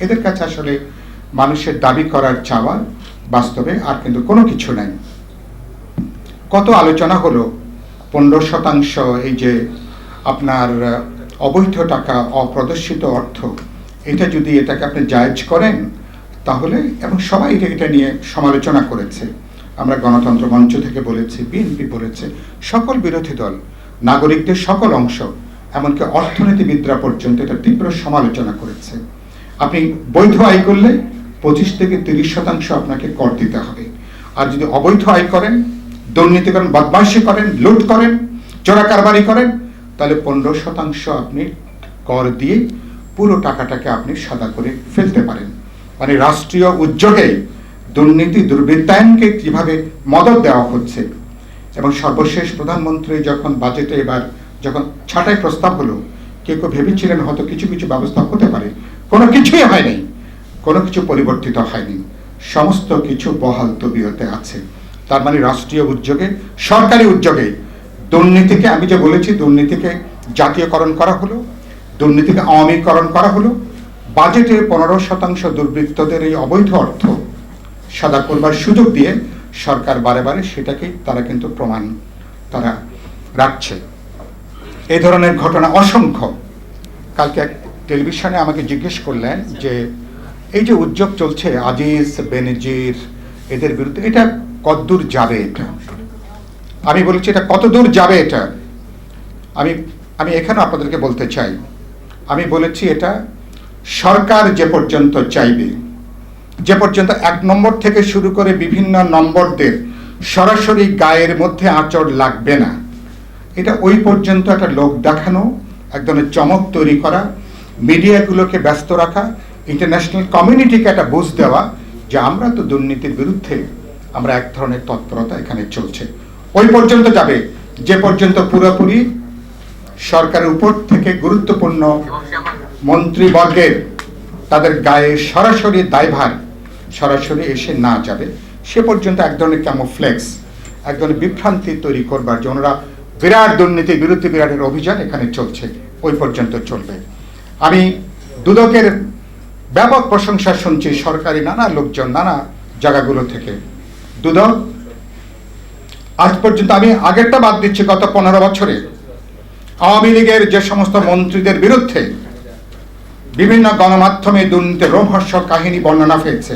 এদের কাছে আসলে মানুষের দাবি করার চাওয়া বাস্তবে আর কিন্তু কোনো কিছু নাই। কত আলোচনা হলো, পনেরো শতাংশ এই যে আপনার অবৈধ টাকা, অপ্রদর্শিত অর্থ, এটা যদি এটাকে আপনি জায়জ করেন, তাহলে, এবং সবাই এটা এটা নিয়ে সমালোচনা করেছে। আমরা গণতন্ত্র মঞ্চ থেকে বলেছি, বিএনপি বলেছে, সকল বিরোধী দল, নাগরিকদের সকল অংশ, এমনকি অর্থনীতিবিদরা পর্যন্ত এটা তীব্র সমালোচনা করেছে। আপনি বৈধ আয় করলে পঁচিশ থেকে তিরিশ শতাংশ আপনাকে কর দিতে হবে। আর যদি অবৈধ আয় করেন দুর্নীতি করেন বদমাইশি করেন, লুট করেন চোরা কারবারি করেন, তাহলে পনেরো শতাংশ আপনি কর দিয়ে পুরো টাকাটাকে আপনি সাদা করে ফেলতে পারেন। মানে রাষ্ট্রীয় উদ্যোগে দুর্নীতি দুর্বৃত্তায়নকে কীভাবে মদত দেওয়া হচ্ছে। এবং সর্বশেষ প্রধানমন্ত্রী যখন বাজেটে এবার যখন ছাঁটাই প্রস্তাব হলো কেউ কেউ ভেবেছিলেন হয়তো কিছু কিছু ব্যবস্থা হতে পারে। কোনো কিছুই হয়নি। কোনো কিছু পরিবর্তিত হয়নি। সমস্ত কিছু বহাল তবিয়তে আছে। তার মানে রাষ্ট্রীয় উদ্যোগে, সরকারি উদ্যোগে। দুর্নীতিকে, আমি যে বলেছি, দুর্নীতিকে জাতীয়করণ করা হলো, দুর্নীতিকে আওয়ামীকরণ করা হলো। বাজেটে পনেরো শতাংশ দুর্বৃত্তদের এই অবৈধ অর্থ সাদা করবার সুযোগ দিয়ে সরকার বারে বারে সেটাকেই তারা কিন্তু প্রমাণ তারা রাখছে। এই ধরনের ঘটনা অসংখ্য। কালকে এক টেলিভিশনে আমাকে জিজ্ঞেস করলেন যে, এই যে উদ্যোগ চলছে, আজিজ, বেনজির, এদের বিরুদ্ধে, এটা কতদূর যাবে এটা? আমি বলেছি, এটা কত দূর যাবে এটা? আমি আমি এখানে আপনাদেরকে বলতে চাই। আমি বলেছি, এটা সরকার যে পর্যন্ত চাইবে, যে পর্যন্ত এক নম্বর থেকে শুরু করে বিভিন্ন নম্বরদের সরাসরি গায়ের মধ্যে আঁচড় লাগবে না। এটা ওই পর্যন্ত একটা লোক দেখানো এক ধরনের চমক তৈরি করা, মিডিয়াগুলোকে ব্যস্ত রাখা ইন্টারন্যাশনাল কমিউনিটিকে একটা বুঝ দেওয়া, যে আমরা তো দুর্নীতির বিরুদ্ধে আমরা এক ধরনের তৎপরতা এখানে চলছে। ওই পর্যন্ত যাবে, যে পর্যন্ত পুরোপুরি সরকারের উপর থেকে গুরুত্বপূর্ণ মন্ত্রীবর্গের তাদের গায়ে সরাসরি দায়ভার, সরাসরি এসে না যাবে, সে পর্যন্ত এক ধরনের ক্যামোফ্লেক্স এক ধরনের বিভ্রান্তি তৈরি করবার জন্য বিরাট দুর্নীতির বিরুদ্ধে বিরাটের অভিযান এখানে চলছে, ওই পর্যন্ত চলবে। আমি দুদকের ব্যাপক প্রশংসা শুনছি সরকারি নানা লোকজন, নানা জায়গাগুলো থেকে। দুদক, আজ পর্যন্ত আমি আগেরটা বাদ দিচ্ছি, গত পনেরো বছরে। আওয়ামী লীগের যে সমস্ত মন্ত্রীদের বিরুদ্ধে বিভিন্ন গণমাধ্যমে দুর্নীতির রোমহর্ষক কাহিনী, বর্ণনা পেয়েছে।